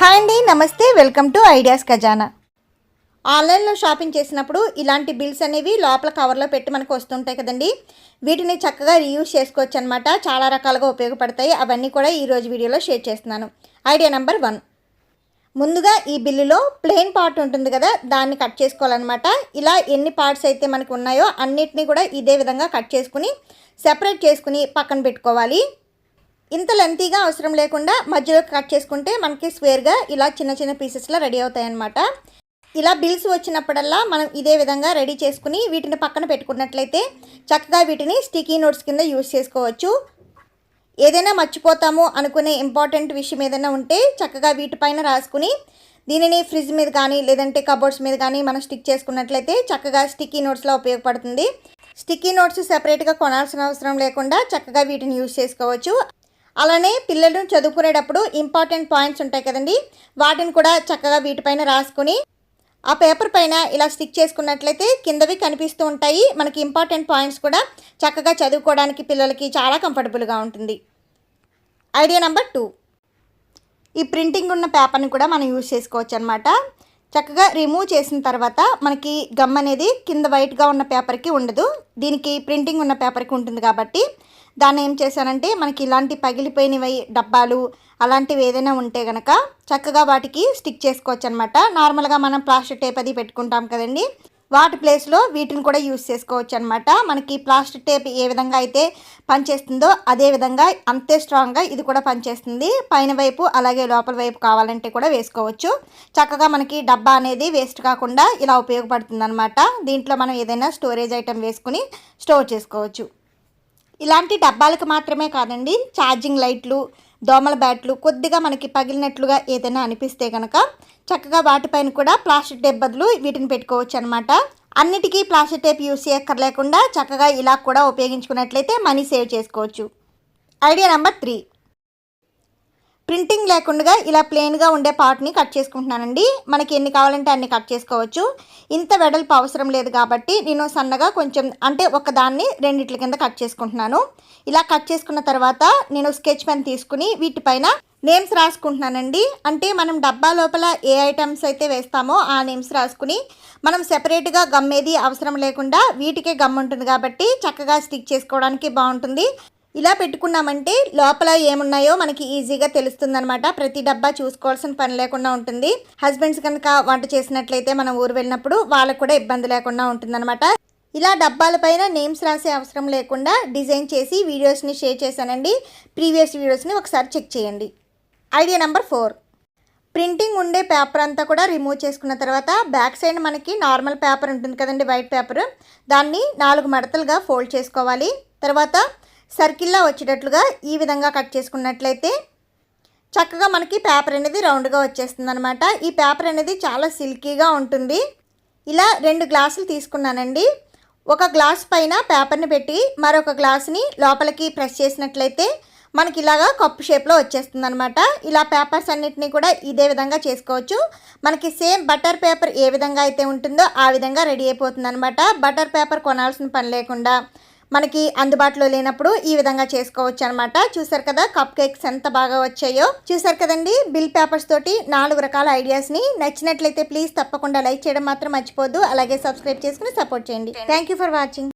Hi అండి నమస్తే welcome to ideas ఖజానా. ఆన్లైన్లో షాపింగ్ చేసినప్పుడు ఇలాంటి బిల్స్ అనేవి లోపల కవర్లో పెట్టి మనకు వస్తుంటాయి కదండి. వీటిని చక్కగా రీయూజ్ చేసుకోవచ్చు అనమాట చాలా రకాలుగా ఉపయోగపడతాయి. అవన్నీ కూడా ఈరోజు వీడియోలో షేర్ చేస్తున్నాను. Idea number one. ముందుగా ఈ బిల్లులో ప్లెయిన్ పార్ట్ ఉంటుంది కదా దాన్ని కట్ చేసుకోవాలన్నమాట. ఇలా ఎన్ని పార్ట్స్ అయితే మనకు ఉన్నాయో అన్నిటినీ కూడా ఇదే విధంగా కట్ చేసుకుని సెపరేట్ చేసుకుని పక్కన పెట్టుకోవాలి. ఇంత లెంతీగా అవసరం లేకుండా మధ్యలో కట్ చేసుకుంటే మనకి స్క్వేర్గా ఇలా చిన్న చిన్న పీసెస్లో రెడీ అవుతాయి అన్నమాట ఇలా బిల్స్ వచ్చినప్పుడల్లా మనం ఇదే విధంగా రెడీ చేసుకుని వీటిని పక్కన పెట్టుకున్నట్లయితే చక్కగా వీటిని స్టికీ నోట్స్ కింద యూజ్ చేసుకోవచ్చు. ఏదైనా మర్చిపోతాము అనుకునే ఇంపార్టెంట్ విషయం ఏదైనా ఉంటే చక్కగా వీటిపైన రాసుకుని దీనిని ఫ్రిడ్జ్ మీద కానీ లేదంటే కబోర్డ్స్ మీద కానీ మనం స్టిక్ చేసుకున్నట్లయితే చక్కగా స్టిక్కీ నోట్స్లో ఉపయోగపడుతుంది. స్టిక్కీ నోట్స్ సెపరేట్గా కొనాల్సిన అవసరం లేకుండా చక్కగా వీటిని యూజ్ చేసుకోవచ్చు. అలానే పిల్లలు చదువుకునేటప్పుడు ఇంపార్టెంట్ పాయింట్స్ ఉంటాయి కదండి. వాటిని కూడా చక్కగా వీటిపైన రాసుకుని ఆ పేపర్ పైన ఇలా స్టిక్ చేసుకున్నట్లయితే కిందవి కనిపిస్తూ ఉంటాయి. మనకి ఇంపార్టెంట్ పాయింట్స్ కూడా చక్కగా చదువుకోవడానికి పిల్లలకి చాలా కంఫర్టబుల్గా ఉంటుంది. Idea number two. ఈ ప్రింటింగ్ ఉన్న పేపర్ని కూడా మనం యూజ్ చేసుకోవచ్చు అనమాట చక్కగా రిమూవ్ చేసిన తర్వాత మనకి గమ్ అనేది కింద వైట్గా ఉన్న పేపర్కి ఉండదు. దీనికి ప్రింటింగ్ ఉన్న పేపర్కి ఉంటుంది కాబట్టి దాన్ని ఏం చేశానంటే మనకి ఇలాంటి పగిలిపోయినవి డబ్బాలు అలాంటివి ఏదైనా ఉంటే కనుక చక్కగా వాటికి స్టిక్ చేసుకోవచ్చు అనమాట నార్మల్గా మనం ప్లాస్టిక్ టేప్ అది పెట్టుకుంటాం కదండి. వాటి ప్లేస్లో వీటిని కూడా యూస్ చేసుకోవచ్చు అనమాట మనకి ప్లాస్టిక్ టేప్ ఏ విధంగా అయితే పనిచేస్తుందో అదే విధంగా అంతే స్ట్రాంగ్గా ఇది కూడా పనిచేస్తుంది. పైన వైపు అలాగే లోపల వైపు కావాలంటే కూడా వేసుకోవచ్చు. చక్కగా మనకి డబ్బా అనేది వేస్ట్ కాకుండా ఇలా ఉపయోగపడుతుంది అనమాట దీంట్లో మనం ఏదైనా స్టోరేజ్ ఐటెం వేసుకుని స్టోర్ చేసుకోవచ్చు. ఇలాంటి డబ్బాలకు మాత్రమే కాదండి ఛార్జింగ్ లైట్లు దోమల బ్యాట్లు కొద్దిగా మనకి పగిలినట్లుగా ఏదైనా అనిపిస్తే కనుక చక్కగా వాటిపైన కూడా ప్లాస్టిక్ టేప్ బదులు వీటిని పెట్టుకోవచ్చు అనమాట అన్నిటికీ ప్లాస్టిక్ టేప్ యూస్ చేయక్కర్లేకుండా చక్కగా ఇలా కూడా ఉపయోగించుకున్నట్లయితే మనీ సేవ్ చేసుకోవచ్చు. Idea number three. ప్రింటింగ్ లేకుండా ఇలా ప్లెయిన్గా ఉండే పార్ట్ని కట్ చేసుకుంటున్నానండి. మనకి ఎన్ని కావాలంటే అన్ని కట్ చేసుకోవచ్చు. ఇంత వెడల్పు అవసరం లేదు కాబట్టి నేను సన్నగా కొంచెం అంటే ఒకదాన్ని రెండిట్ల కింద కట్ చేసుకుంటున్నాను. ఇలా కట్ చేసుకున్న తర్వాత నేను స్కెచ్ పెన్ తీసుకుని వీటిపైన నేమ్స్ రాసుకుంటున్నానండి. అంటే మనం డబ్బా లోపల ఏ ఐటమ్స్ అయితే వేస్తామో ఆ నేమ్స్ రాసుకుని మనం సెపరేట్గా గమ్మేది అవసరం లేకుండా వీటికే గమ్ ఉంటుంది కాబట్టి చక్కగా స్టిక్ చేసుకోవడానికి బాగుంటుంది. ఇలా పెట్టుకున్నామంటే లోపల ఏమున్నాయో మనకి ఈజీగా తెలుస్తుందనమాట ప్రతి డబ్బా చూసుకోవాల్సిన పని లేకుండా ఉంటుంది. హస్బెండ్స్ కనుక వంట చేసినట్లయితే మనం ఊరు వెళ్ళినప్పుడు వాళ్ళకు కూడా ఇబ్బంది లేకుండా ఉంటుందన్నమాట. ఇలా డబ్బాలపైన నేమ్స్ రాసే అవసరం లేకుండా డిజైన్ చేసి వీడియోస్ని షేర్ చేశానండి. ప్రీవియస్ వీడియోస్ని ఒకసారి చెక్ చేయండి. Idea number four. ప్రింటింగ్ ఉండే పేపర్ అంతా కూడా రిమూవ్ చేసుకున్న తర్వాత బ్యాక్ సైడ్ మనకి నార్మల్ పేపర్ ఉంటుంది కదండి వైట్ పేపర్. దాన్ని నాలుగు మడతలుగా ఫోల్డ్ చేసుకోవాలి. తర్వాత సర్కిల్లా వచ్చేటట్లుగా ఈ విధంగా కట్ చేసుకున్నట్లయితే చక్కగా మనకి పేపర్ అనేది రౌండ్గా వచ్చేస్తుంది అనమాట ఈ పేపర్ అనేది చాలా సిల్కీగా ఉంటుంది. ఇలా రెండు గ్లాసులు తీసుకున్నానండి. ఒక గ్లాస్ పైన పేపర్ని పెట్టి మరొక గ్లాస్ని లోపలికి ప్రెస్ చేసినట్లయితే మనకి ఇలాగా కప్పు షేప్లో వచ్చేస్తుంది అనమాట ఇలా పేపర్స్ అన్నిటినీ కూడా ఇదే విధంగా చేసుకోవచ్చు. మనకి సేమ్ బటర్ పేపర్ ఏ విధంగా అయితే ఉంటుందో ఆ విధంగా రెడీ అయిపోతుంది అనమాట బటర్ పేపర్ కొనాల్సిన పని లేకుండా మనకి అందుబాటులో లేనప్పుడు ఈ విధంగా చేసుకోవచ్చు అనమాట చూసారు కదా కప్ కేక్స్ ఎంత బాగా వచ్చాయో. చూసారు కదండి బిల్ పేపర్స్ తోటి నాలుగు రకాల ఐడియాస్ని నచ్చినట్లయితే ప్లీజ్ తప్పకుండా లైక్ చేయడం మాత్రం మర్చిపోద్దు అలాగే సబ్స్క్రైబ్ చేసుకుని సపోర్ట్ చేయండి. Thank you for watching.